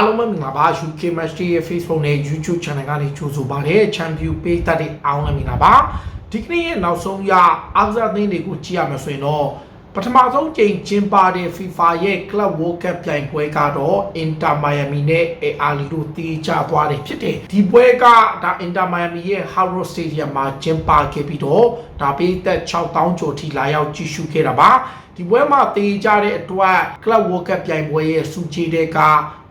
အားလုံးပဲမင်္ဂလာပါ UK Match Day ရဲ့ Facebook နဲ့ YouTube Channel ကနေကြိုဆိုပါရစေ Champion Page တက်တဲ့အားလုံးလည်းမင်္ဂလာပါဒီကနေ့ရဲ့နောက်ဆုံးရအားကစားသင်းတွေကိုကြည့်ရမယ်ဆိုရင်တော့ပထမဆုံးကြိမ်ကျင်းပတဲ့ FIFA ရဲ့ Club World Cup ပြိုင်ပွဲကတော့ Inter Miami နဲ့ AR တို့တီးကြသွားတယ်ဖြစ်တယ်ဒီပွဲကဒါ Inter Miami ရဲ့ Haro Stadium မှာကျင်းပခဲ့ပြီးတော့ဒါပေးသက်6000ကျော်ထိလာရောက်ကြည့်ရှုခဲ့တာပါဒီပွဲမှာတေးကြတဲ့အတွက် Club World Cup ပြိုင်ပွဲရဲ့စူချေတဲ့က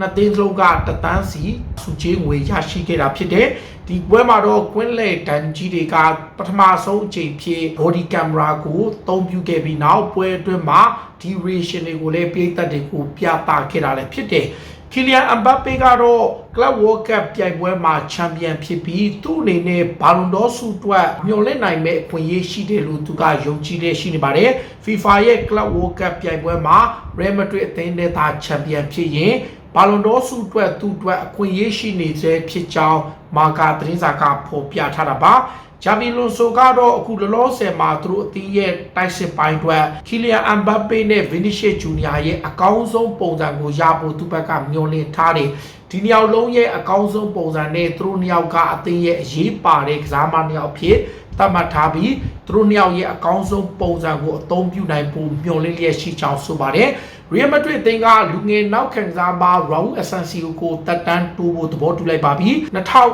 နှစ်သိန်းစလုံးကတသန်းစီစူချေငွေရရှိခဲ့တာဖြစ်တယ်ဒီပွဲမှာတော့ကွင်းလေတန်ကြီးတွေကပထမဆုံးအချိန်ဖြစ် body camera ကိုအသုံးပြုခဲ့ပြီးနောက်ပွဲအတွင်းမှာ duration တွေကိုလည်းပြည်သက်တွေကိုပြသခဲ့တာလည်းဖြစ်တယ်ကီလီယန်အမ်ဘပ်ပေကတော့ Club World Cup ပြိုင်ပွဲမှာချန်ပီယံဖြစ်ပြီးသူ့အနေနဲ့ဘာလွန်ဒေါဆုအတွက်မျှော်လင့်နိုင်မဲ့အခွင့်အရေးရှိတယ်လို့သူကယုံကြည်တဲ့ရှိနေပါတယ်။ FIFA ရဲ့ Club World Cup ပြိုင်ပွဲမှာ Real Madrid အသင်းနဲ့သာချန်ပီယံဖြစ်ရင် ဘာလွန်ဒေါဆုအတွက်သူ့အတွက်အခွင့်အရေးရှိနေသေးဖြစ်ကြောင်းမာကာသတင်းစာကဖော်ပြထားတာပါ။ဂျာဗီလွန်ဆိုကတော့အခုလောလောဆယ်မှာသူတို့အသင်းရဲ့တိုက်စစ်ပိုင်းအတွက်ကီလီယန်အမ်ဘပ်ပေနဲ့ဗီနီရှစ်ဂျူနီယာရဲ့အကောင်းဆုံးပုံစံကိုရဖို့သူ့ဘက်ကမျှော်လင့်ထားတယ်။ဒီနှစ်ယောက်လုံးရဲ့အကောင်းဆုံးပုံစံနဲ့သူတို့နှစ်ယောက်ကအသင်းရဲ့အရေးပါတဲ့ကစားမနှစ်ယောက်ဖြစ်သတ်မှတ်ထားပြီးသူတို့နှစ်ယောက်ရဲ့အကောင်းဆုံးပုံစံကိုအသုံးပြုနိုင်ဖို့မျှော်လင့်လျက်ရှိကြောင်းဆိုပါတယ်။ Real Madrid အသင်းကလူငယ်နောက်ခံစားမ Raul Asensio ကိုတက်တန်းတိုးဖို့သဘောတူလိုက်ပါပြီ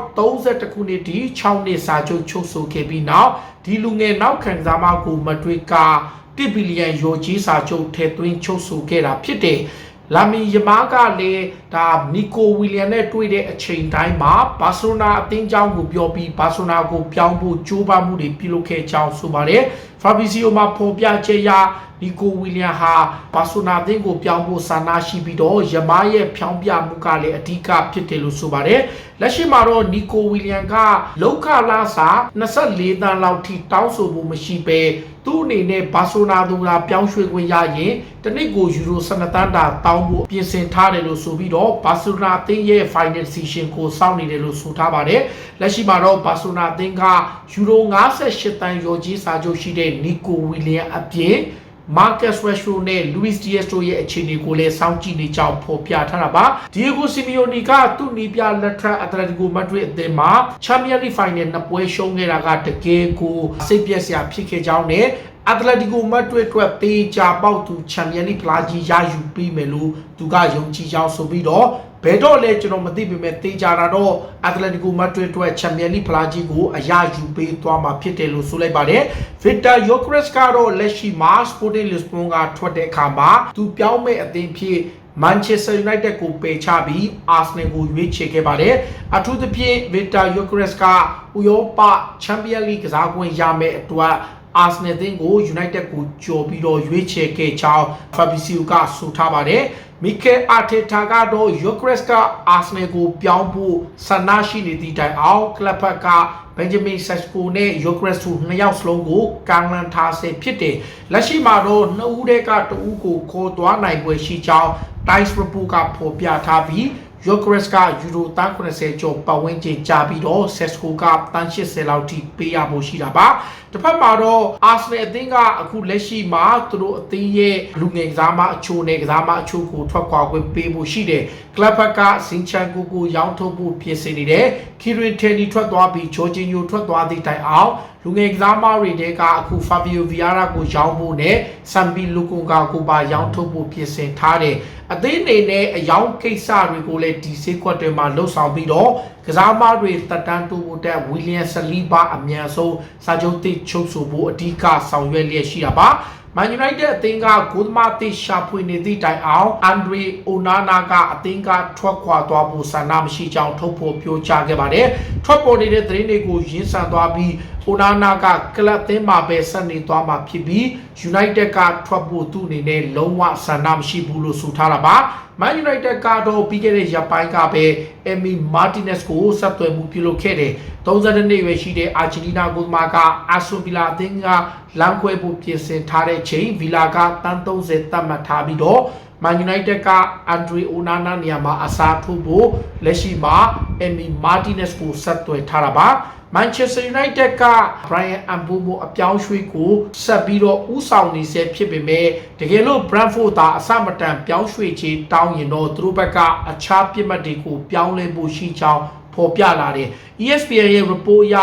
2031ခုနှစ်ဒီ6နှစ်စာချုပ်ချုပ်ဆိုခဲ့ပြီးနောက်ဒီလူငယ်နောက်ခံစားမကို Madrid က1ဘီလီယံယူကြီးစာချုပ်ထည့်သွင်းချုပ်ဆိုခဲ့တာဖြစ်တယ်လာမီယမားကလည်းဒါနီကိုဝီလျံနဲ့တွေ့တဲ့အချိန်တိုင်းမှာဘာစီလိုနာအသင်းကြောင်းကိုပြောပြီးဘာစီလိုနာကိုပြောင်းဖို့ကြိုးပမ်းမှုတွေပြုလုပ်ခဲ့ကြောင်းဆိုပါတယ်ဖာဘီစီယိုမှာဖော်ပြချက်အရ နီကိုဝီလျံဟာဘာစီလိုနာအသင်းကိုပြောင်းဖို့ဆန္ဒရှိပြီးတော့ယမားရဲ့ဖြောင်းပြမှုကလည်းအဓိကဖြစ်တယ်လို့ဆိုပါတယ်လက်ရှိမှာတော့နီကိုဝီလျံကလောက်ခလာစာ24တန်းလောက်ထိတောင်းဆိုဖို့မရှိပဲသူ့အနေနဲ့ဘာဆိုနာသူကပြောင်းရွှေ့ခွင့်ရရင်တနစ်ကိုယူရို12တန်းတာတောင်းဖို့ပြင်ဆင်ထားတယ်လို့ဆိုပြီးတော့ဘာဆိုနာအသင်းရဲ့ final decision ကိုစောင့်နေတယ်လို့ဆိုထားပါတယ်လက်ရှိမှာတော့ဘာဆိုနာအသင်းကယူရို58တန်းရော်ကြီးစာချုပ်ရှိတဲ့နီကိုဝီလျံအပြင် Marcus Rashford နဲ့ Luis Diaz တို့ရဲ့အခြေအနေကိုလည်းစောင့်ကြည့်နေကြောင်းဖော်ပြထားတာပါ။ Diego Simeone ကသူ့နီးပြလက်ထက် Atletico Madrid အသင်းမှာ Champions League Final နှစ်ပွဲရှုံးခဲ့တာကတကယ်ကိုစိတ်ပျက်စရာဖြစ်ခဲ့ကြောင်းနဲ့ Atletico Madrid အတွက်တေးကြပေါက်သူ Champions League ဖလားကြီးရယူပြီးမယ်လို့သူကယုံကြည်ကြောင်းဆိုပြီးတော့ဘယ်တော့လဲကျွန်တော်မသိပေမဲ့တေးကြတာတော့ Atletico Madrid အတွက် Champions League ဖလားကြီးကိုအရယူပေးသွားမှာဖြစ်တယ်လို့ဆိုလိုက်ပါတယ်။ Victor Gyökeres ကတော့လက်ရှိမှာ Sporting Lisbon ကထွက်တဲ့အခါမှာသူပြောင်းမဲ့အသင်းဖြစ် Manchester United ကိုပယ်ချပြီး Arsenal ကိုရွေးချယ်ခဲ့ပါတယ်။အထူးသဖြင့် Victor Gyökeres ကဥရောပ Champions League ကစားကွင်းရမယ့်အတွက် အာဆနယ်သင်းကို United ကိုကြော်ပြီးတော့ရွေးချယ်ခဲ့ကြောင်း Fabrizio ကဆိုထားပါတယ်။မီကယ်အာတေတာကတော့ Eucharist ကအာဆနယ်ကိုပြောင်းဖို့ဆန္ဒရှိနေသည့်တိုင်အောင်ကလပ်ဖက်က Benjamin Sesko နဲ့ Eucharist တို့နှစ်ယောက်စလုံးကိုကမ်းလှမ်းထားဆဲဖြစ်တယ်။လက်ရှိမှာတော့နှစ်ဦးတည်းကတဦးကိုခေါ်သွားနိုင်ပွဲရှိကြောင်း Dice Report ကဖော်ပြထားပြီး Eucharist ကယူရိုတန်း80ကျော်ပတ်ဝန်းကျင်ကြာပြီးတော့ Sesko ကတန်း80လောက်ထိပေးရဖို့ရှိတာပါတစ်ဖက်မှာတော့ Arsenal အသင်းကအခုလက်ရှိမှာသူတို့အသင်းရဲ့လူငယ်ကစားမအချို့နဲ့ကစားမအချို့ကိုထွက်ခွာခွင့်ပေးဖို့ရှိတယ် ကလပ်ဖက်ကစင်ချန်ကိုကိုရောင်းထုတ်ဖို့ပြင်ဆင်နေတယ်ခီရင်တယ်နီထွက်သွားပြီးဂျော်ဂျင်ယိုထွက်သွားသည့်တိုင်အောင်လူငယ်ကစားမတွေတဲကအခု Fabio Vieira ကိုရောင်းဖို့နဲ့ Sambi Lukunga ကိုပါရောင်းထုတ်ဖို့ပြင်ဆင်ထားတယ်အသင်းအနေနဲ့အယောင်ကိစ္စတွေကိုလည်းဒီစေးကွက်တွေမှာလှုပ်ဆောင်ပြီးတော့ကစားမတွေတက်တန်းတိုးဖို့တက်ဝီလီယံဆလီဘာအမြန်ဆုံးစာချုပ်တိချုပ်ဆိုဖို့အဓိကဆောင်ရွက်လျက်ရှိတာပါ မန်ယူနိုက်တက်အသင်းကဂိုးသမားတိရှာဖွေနေသည့်တိုင်အောင်အန်ဒရီအိုနာနာကအသင်းကထွက်ခွာသွားဖို့ဆန္ဒမရှိကြောင်းထုတ်ဖော်ပြောကြားခဲ့ပါတယ်။ထွက်ပေါ်နေတဲ့သတင်းတွေကိုရင်းဆန်သွားပြီး အိုနာနာကကလပ်သင်းမှာပဲဆက်နေသွားမှာဖြစ်ပြီး United ကထွက်ဖို့သူ့အနေနဲ့လုံးဝဆန္ဒမရှိဘူးလို့ဆိုထားတာပါ။ Man United ကတော့ပြီးခဲ့တဲ့ရက်ပိုင်းကပဲ Emi Martinez ကိုဆက်သွယ်မှုပြုလုပ်ခဲ့တယ်။32နှစ်ရွယ်ရှိတဲ့အာဂျင်တီးနားဂိုးသမားကအာဆွန်ဗီလာအသင်းကလမ်းခွဲဖို့ပြင်ဆင်ထားတဲ့ချိန်ဗီလာကတန်း30တတ်မှတ်ထားပြီးတော့ Man United ကအန်ဒရီအိုနာနာနေရာမှာအစားထိုးဖို့လက်ရှိမှာ Emi Martinez ကိုဆက်သွယ်ထားတာပါ။ Manchester United က Brian Mbeumo အပြောင်းရွှေ့ကိုဆက်ပြီးတော့ဥဆောင်နေဆဲဖြစ်ပေမဲ့တကယ်လို့ Brentford သာအစမတန်ပြောင်းရွှေ့ချေတောင်းရင်တော့သူတို့ဘက်ကအခြားပြစ်မှတ်တွေကိုပြောင်းလဲဖို့ရှိကြောင်းဖော်ပြလာတယ် ESPN ရဲ့ report အရ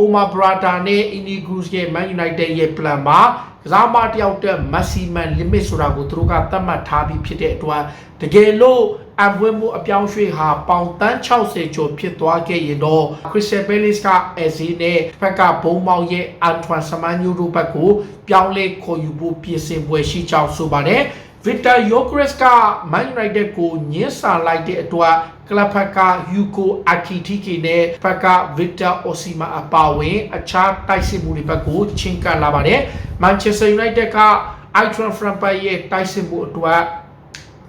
Omar Brata နဲ့ Ini Cruz ရဲ့ Man United ရဲ့ plan မှာ ကစားမတစ်ယောက်တဲ့ maximum limit ဆိုတာကိုသူတို့ကသတ်မှတ်ထားပြီးဖြစ်တဲ့အတွက်တကယ်လို့အပွင့်မှုအပြောင်းရွှေ့ဟာပေါင်တန်း60ကျော်ဖြစ်သွားခဲ့ရင်တော့ Crystal Palace က AC နဲ့ဘက်ကဘုံမောင်ရဲ့ Antoine Semenyo တို့ဘက်ကိုပြောင်းလဲခေါ်ယူဖို့ပြင်ဆင်ပွဲရှိကြောင်းဆိုပါတယ် Victor Yokres က Man United ကိုညှင်းဆန်လိုက်တဲ့အတွက်ကလပ်ဖက်က Yuko Akitike နဲ့ဖက်က Victor Osimhen အပါအဝင်အခြားတိုက်စစ်မှုတွေဘက်ကိုချင်းကပ်လာပါတယ်။ Manchester United က Eintracht Frankfurt ရဲ့တိုက်စစ်မှုအတွက်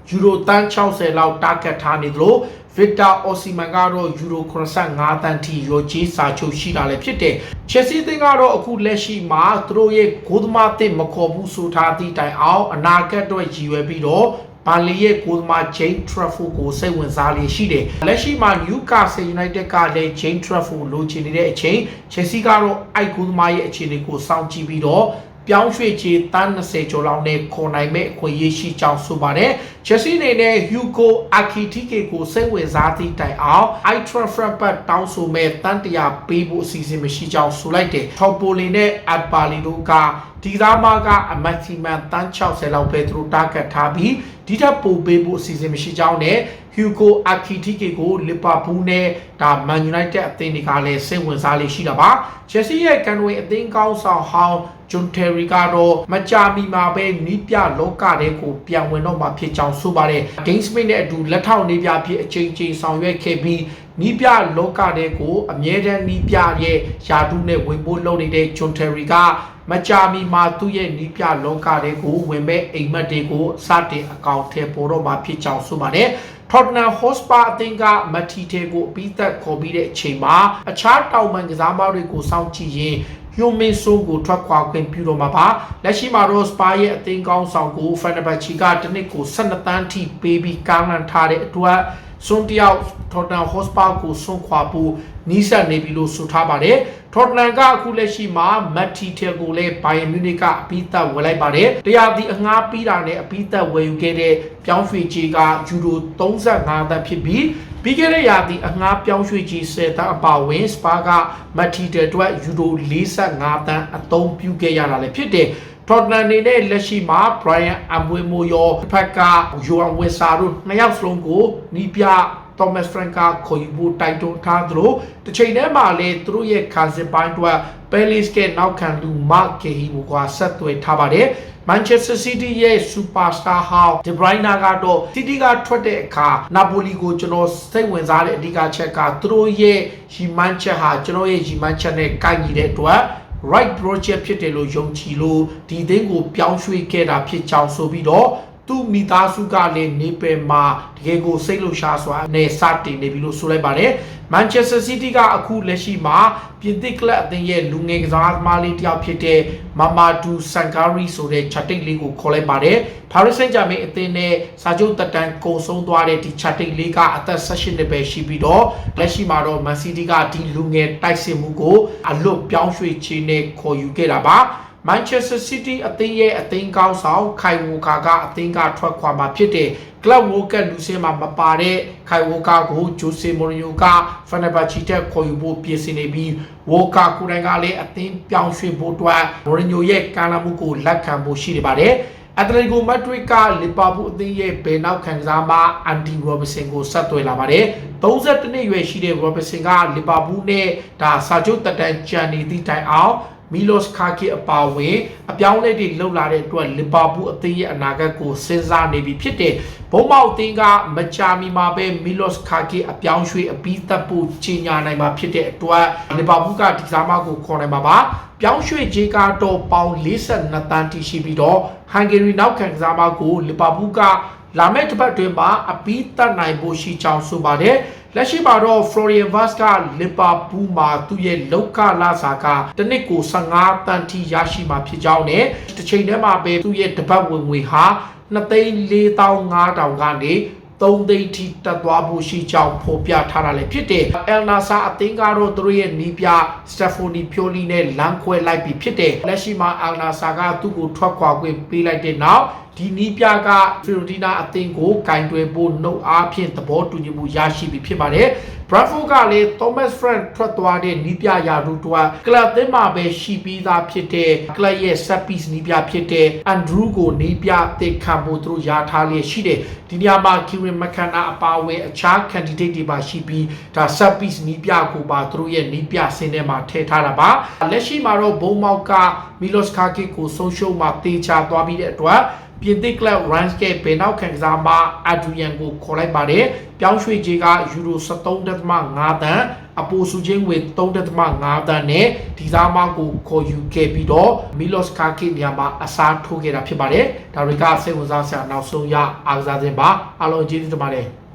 ယူရိုတန်း60လောက်တာဂက်ထားနေသလို ဗစ်တာအော်စီမန်ကတော့ယူရို85တန်းထိရောချေးစာချုပ်ရှိတာလည်းဖြစ်တယ်။ချက်စီသင်းကတော့အခုလက်ရှိမှာသူတို့ရဲ့ဂိုးသမားသစ်မခေါ်ဘူးဆိုထားသည့်တိုင်အောင်အနာဂတ်အတွက်ရည်ရွယ်ပြီးတော့ဘာလီရဲ့ဂိုးသမား Jane Trafford ကိုစိတ်ဝင်စားလေးရှိတယ်။လက်ရှိမှာ Newcastle United ကလည်း Jane Trafford လိုချင်နေတဲ့အချိန် Chelsea ကတော့အိုက်ဂိုးသမားရဲ့အခြေအနေကိုစောင့်ကြည့်ပြီးတော့ ပြောင်းရွှေ့ချေတန်း20ကျော်လောက်နဲ့ခေါ်နိုင်မဲ့အခွင့်အရေးရှိကြောင်းဆိုပါတယ်။ Chelsea အနေနဲ့ Hugo Akitike ကိုစိတ်ဝင်စားသည့်တိုင်အောင် Eintracht Frankfurt တောင်းဆိုမဲ့တန်းတရာပေးဖို့အစီအစဉ်မရှိကြောင်းဆိုလိုက်တယ်။ Topolin နဲ့ Adbali တို့ကဒီသားမကအမက်ဆီမန်တန်း60လောက်ပဲသူတို့တာဂက်ထားပြီးဒီထက်ပိုပေးဖို့အစီအစဉ်မရှိကြောင်းနဲ့ Hugo Akitike ကို Liverpool နဲ့ဒါ Man United အသင်းတွေကလည်းစိတ်ဝင်စားလေးရှိတာပါ Chelsea ရဲ့ကန်ဝေအသင်းကောင်းဆောင်ဟောင်း John Terry ကတော့မကြာမီမှာပဲနီးပြလောကတဲ့ကိုပြန်ဝင်တော့မှာဖြစ်ကြောင်းဆိုပါတယ် Game Smith နဲ့အတူလက်ထောက်နေပြဖြစ်အချိန်ချင်းဆောင်ရွက်ခဲ့ပြီးနီးပြလောကတဲ့ကိုအမြဲတမ်းနီးပြရဲ့ယာတုနဲ့ဝင်ဖို့လုပ်နေတဲ့ John Terry ကမကြာမီမှာသူ့ရဲ့နီးပြလောကတဲ့ကိုဝင်မဲ့အိမ်မက်တွေကိုစတင်အကောင့်ထဲပေါ်တော့မှာဖြစ်ကြောင်းဆိုပါတယ် Tottenham Hotspur အသင်းကမက်တီတေကိုအပြီးသက်ခေါ်ပြီးတဲ့အချိန်မှာအခြားတောင်ပန်ကစားမတွေကိုစောင့်ကြည့်ရင် ယွန်မင်ဆိုကိုထွက်ခွာခွင့်ပြုတော့မှာပါလက်ရှိမှာတော့စပါရဲ့အသင်းကောင်းဆောင်ကိုဖန်နဘတ်ချီကတစ်နှစ်ကို12တန်းထိပေးပြီးကောင်းလန်ထားတဲ့အတွက်စွန်တယောက် Tottenham Hotspur ကိုစွန့်ခွာဖို့နီးစပ်နေပြီလို့ဆိုထားပါတယ် Tottenham ကအခုလက်ရှိမှာမက်တီတေကိုလည်း Bayern Munich ကအပြီးသက်ဝယ်လိုက်ပါတယ်တရားဒီအငှားပြီးတာနဲ့အပြီးသက်ဝယ်ယူခဲ့တဲ့ပြောင်းရွှေ့ကြီးကယူရို35သန်းဖြစ်ပြီး ပြီးခဲ့တဲ့ရာသီအငှားပြောင်းရွှေ့ကြီး10တန်းအပါဝင်စပါကမက်တီတေအတွက်ယူရို45တန်းအသုံးပြုခဲ့ရတာလည်းဖြစ်တယ်ထော်တနန်နေနဲ့လက်ရှိမှာ Brian Ambwemo ရောတစ်ဖက်က Joan Wessa တို့နှစ်ယောက်စလုံးကိုနီးပြ Thomas Frank ကခေါ်ယူဖို့တိုက်တွန်းထားသလိုတစ်ချိန်တည်းမှာလည်းသူတို့ရဲ့ခံစစ်ပိုင်းအတွက် Palace ကနောက်ခံလူ Mark Cahill ကိုဆက်သွယ်ထားပါတယ် Manchester City ရဲ့ superstar ဟောင်း De Bruyne ကတော့ City ကထွက်တဲ့အခါ Napoli ကိုကျွန်တော်စိတ်ဝင်စားတဲ့အဓိကချက်ကသူတို့ရဲ့ရီမန်းချက်ဟာကျွန်တော်ရဲ့ရီမန်းချက်နဲ့ကိုက်ညီတဲ့အတွက် right project ဖြစ်တယ်လို့ယုံကြည်လို့ဒီသင်းကိုပြောင်းရွှေ့ခဲ့တာဖြစ်ကြောင်းဆိုပြီးတော့ သူ့မိသားစုကလည်းနေပယ်မှာတကယ်ကိုစိတ်လှရှားစွာနဲ့စတင်နေပြီလို့ဆိုလိုက်ပါတယ်။ Manchester City ကအခုလက်ရှိမှာပြင်သစ်ကလပ်အသင်းရဲ့လူငယ်ကစားသမားလေးတစ်ယောက်ဖြစ်တဲ့ Mamadou Sankari ဆိုတဲ့ Chatik လေးကိုခေါ်လိုက်ပါတယ်။ Paris Saint-Germain အသင်းနဲ့စာချုပ်တက်တန်းကုန်ဆုံးသွားတဲ့ဒီ Chatik လေးကအသက်16နှစ်ပဲရှိပြီးတော့လက်ရှိမှာတော့ Man City ကဒီလူငယ်တိုက်စစ်မှုကိုအလွတ်ပြောင်းရွှေ့ခြင်းနဲ့ခေါ်ယူခဲ့တာပါ။ Manchester City အသင်းရဲ့အသင်းကောင်းဆောင်ခိုင်ဝိုကာကအသင်းကထွက်ခွာမှာဖြစ်တဲ့ Club World Cup လူစင်းမှာမပါတဲ့ခိုင်ဝိုကာကိုဂျိုဆေမိုရီယိုကဖန်နဘာချီတက်ခေါ်ယူဖို့ပြင်ဆင်နေပြီးဝိုကာကိုယ်တိုင်ကလည်းအသင်းပြောင်းရွှေ့ဖို့အတွက်မိုရီညိုရဲ့ကမ်းလှမ်းမှုကိုလက်ခံဖို့ရှိနေပါတယ်အက်တလီကိုမက်ဒရစ်ကလီဗာပူးအသင်းရဲ့ဘယ်နောက်ခံစားမအန်ဒီရောဘစ်ဆန်ကိုဆက်သွယ်လာပါတယ်။32နှစ်ရွယ်ရှိတဲ့ရောဘစ်ဆန်ကလီဗာပူးနဲ့ဒါစာချုပ်တက်တန်ဂျန်နေသည့်တိုင်အောင် မီလော့စ်ခါကီအပါဝင်အပြောင်းလဲတွေလှုပ်လာတဲ့အတွက်လီဗာပူးအသင်းရဲ့အနာဂတ်ကိုစဉ်းစားနေပြီဖြစ်တဲ့ဘုံမောက်အသင်းကမကြာမီမှာပဲမီလော့စ်ခါကီအပြောင်းရွှေ့အပြီးသက်ဖို့ကြီးညာနိုင်မှာဖြစ်တဲ့အတွက်လီဗာပူးကဒီစားမကိုခေါ်နိုင်မှာပါပြောင်းရွှေ့ခြေကတော့ပေါင်42တန်းတိရှိပြီးတော့ဟန်ဂေရီနောက်ခံကစားမကိုလီဗာပူးက လာမယ့်တစ်ပတ်တွင်မှာအပြီးသတ်နိုင်ဖို့ရှိကြောင်းဆိုပါတယ်လက်ရှိမှာတော့ Florian Vaz ကလီဗာပူးမှာသူ့ရဲ့လောက်ကလာစာကတနစ်ကို15တန်ထိရရှိမှာဖြစ်ကြောင်းနဲ့တစ်ချိန်တည်းမှာပဲသူ့ရဲ့တပတ်ဝင်ငွေဟာ2,45000ကနေ 3 3သိန်းထိတက်သွားဖို့ရှိကြောင်းဖော်ပြထားတာလည်းဖြစ်တယ်။ El Nasa အသင်းကတော့သူတို့ရဲ့နီးပြ Stephanie Pioli နဲ့လမ်းခွဲလိုက်ပြီဖြစ်တယ်။လက်ရှိမှာ El Nasa ကသူ့ကိုထွက်ခွာခွင့်ပေးလိုက်တဲ့နောက်ဒီနီးပြကဖီရိုတီနာအသင်းကိုကင်တွယ်ဖို့နှုတ်အားဖြင့်သဘောတူညီမှုရရှိပြီဖြစ်ပါတယ်။ Bradford ကလည်း Thomas Frank ထွက်သွားတဲ့နီးပြရာထူးတွားကလပ်သင်းမှာပဲရှိပြီးသားဖြစ်တဲ့ကလပ်ရဲ့ set piece နီးပြဖြစ်တဲ့ Andrew ကိုနီးပြတစ်ခံဖို့သူတို့ယာထားလျက်ရှိတယ်။ဒီနေရာမှာ Kieran McKenna အပါအဝင်အခြား candidate တွေပါရှိပြီးဒါ set piece နီးပြကိုပါသူတို့ရဲ့နီးပြစင်းထဲမှာထည့်ထားတာပါ။လက်ရှိမှာတော့ဘုံမောက်က Milos Karkic ကိုဆုံးရှုံးမှတေချာသွားပြီးတဲ့အတွက် ပြင်သစ်ကလပ် Rams ကဘယ်နောက်ကစားမ Adrian ကိုခေါ်လိုက်ပါတယ်။ပြောင်းရွှေ့ခြင်းကယူရို73.5တန်အပိုစုချင်းဝေ3.5တန်နဲ့ဒီစားမကိုခေါ်ယူခဲ့ပြီးတော့ Milos Karkic နေရာမှာအစားထိုးခဲ့တာဖြစ်ပါတယ်။ဒါတွေကစိတ်ဝင်စားစရာနောက်ဆုံးရအားကစားခြင်းပါအားလုံးကျေးဇူးတင်ပါတယ်။